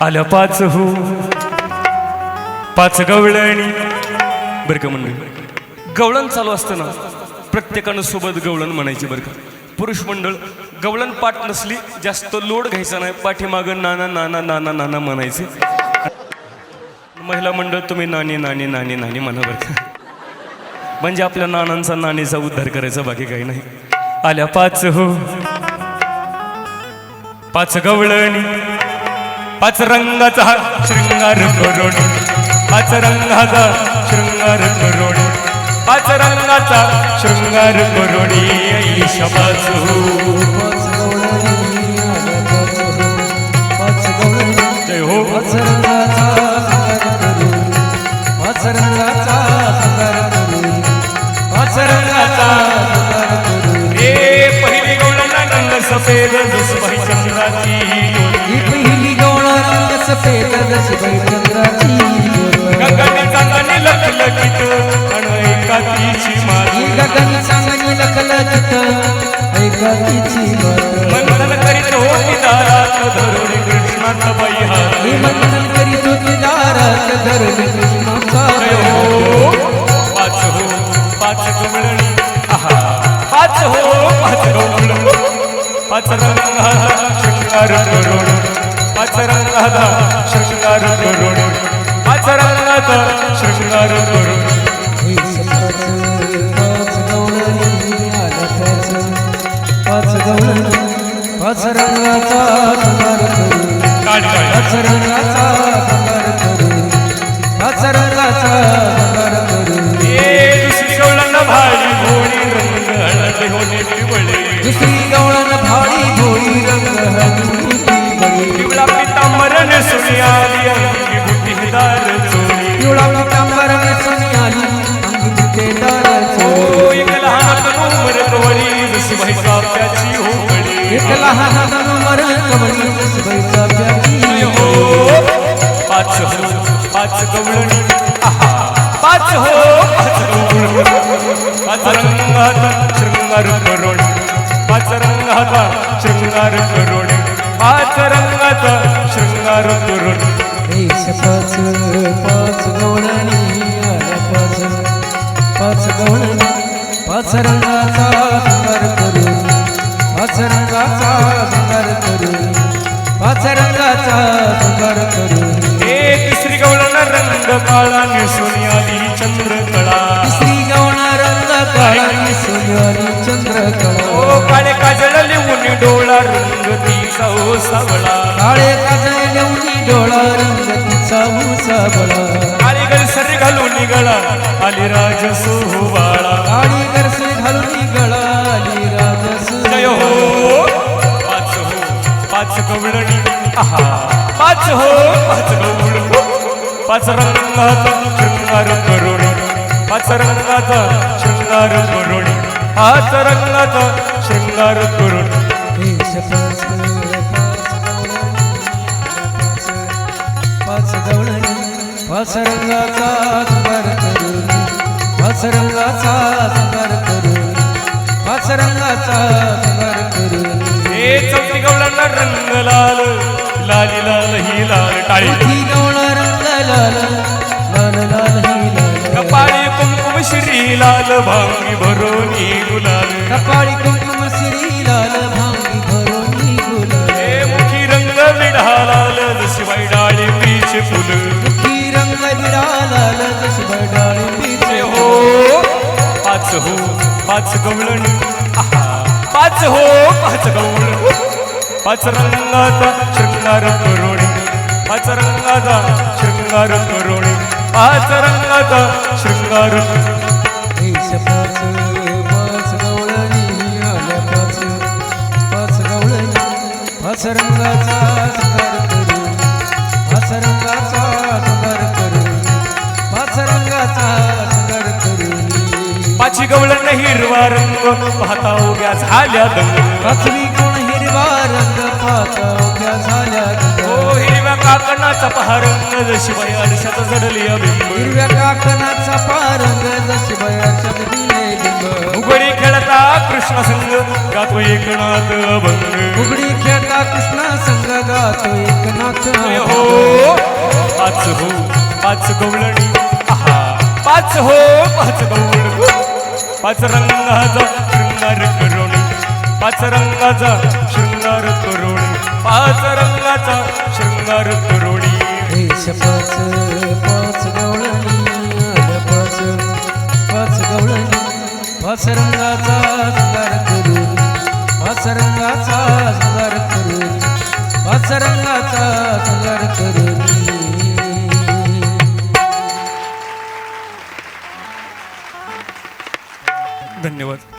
आल्या पाच हो. पाच गवळणी. बरं का मंडळी? गवळण चालू असताना प्रत्येकानं सोबत गवळण म्हणायची बरं का. पुरुष मंडळ गवळण पाठ नसली जास्त लोड घ्यायचा नाही. पाठीमागं नाना नाना नाना नाना म्हणायचे. महिला मंडळ तुम्ही नाणी नाणी नाणी नाणी म्हणा बरं का. म्हणजे आपल्या नानांचा नाणीचा उद्धार करायचा बाकी काही नाही. आल्या पाच हो. पाच गवळणी. पाच रंगाचा शृंगार करोड पाच रंगाचा शृंगार करोड पाच रंगाचा शृंगार पाच जय हो. पाच रंगाचा करून. पाच रंगाचा शृंगार करून. पाच रंगाचा शृंगार करून पहिली गवळणा रंग सफेद दुसबाई रंग जशी बाई चंद्राची. गगन चांदणी लखलखित तिची ही माझी गगन सांगणी लखलखित मात. मंथन करीत होती दारात धरुणी कृष्णाचा बाई हा ही मंथन करीत होती दारात धरणी कृष्णाचा हो पाच हो पाच गवळणी आहा पाच हो पाच गवळण पाच शृंगार करोड पाच रंगाचा शृंगार करोड पाच रंगाचा शृंगार सपाच पाच गवळणी रंगाचा करून पाच रंगाचा एक लहान कवळी हो पाच हो पाच गवळणी आहा पाच हो पाच गवळणी पाच रंगाचा शृंगार पाच रंगाचा शृंगार करोड पाच रंगाचा शृंगार करोड देश पाच पाच गवळणी पाच पाच गवळणी पाच रंगाचा शृंगार काळा नेसून आली चंद्रकळा तिसरी गवळ रंग काळा सोन्यारी चंद्रकळा ओ काळे काजळ लिहून डोळा रंग तिचा ओ सावळा. काळे काजळ लेवणी डोळा रंग तिचा मुसाबळा काळी गलसरी घालून गळा आली राज सोहवाळा. काळी गरसे घालून गळाली राजस जय हो. पाच हो पाच गवळणी. आहा. पाच हो पाच गवळ पाच रंगाचा शृंगार करोडी पाच रंगाचा शृंगार करोडी पाच रंगाचा शृंगार करोडी देश पाच पाच गवळणी पाच रंगाचा शृंगार करून पाच रंगाचा शृंगार करून पाच रंगाचा शृंगार करून. हे चौथी गवळांना रंग लाल लाली लाल ही लाल टाळी भरोनी गुलाल. कपाळी कुंकुम श्री लाल भांगी भरून गुलाल. हे मुखी रंग विढा लाल जशी डाळी पीच फुल. ही रंग विडा लाल जशी बडाळी पीच जय हो. पाच हो पाच गवळणी. पाच हो पाच गवळ पाच रंगाचा शृंगार करोडी. पाच रंगाचा शृंगार करोडी. पाच रंगाचा शृंगार पाच रंगाचा शृंगार करून पाच रंगाचा शृंगार करून पाच गवळण हिरवा रंग पाहता उग्या झाल्या दंग पाचवी कोण हिरवा रंग पाहता उभ्या झाल्या हो. हिरव्या काकणाचा पहारंग जशी बाई आरशात अबिंब. हिरव्या काकणाचा पारंग जशी दिले प्रतिबिंब उघडी खेळता कृष्ण संग गातो एकनाथ अभंग उघडी कृष्णा संग गातो एकनाथ हो पाच हो पाच गवळणी. आहा पाच हो पाच गवळण. पाच रंगाचा शृंगार करोणी पाच रंगाचा शृंगार करोणी पाच रंगाचा शृंगार करोणी पाच पाच धन्यवाद.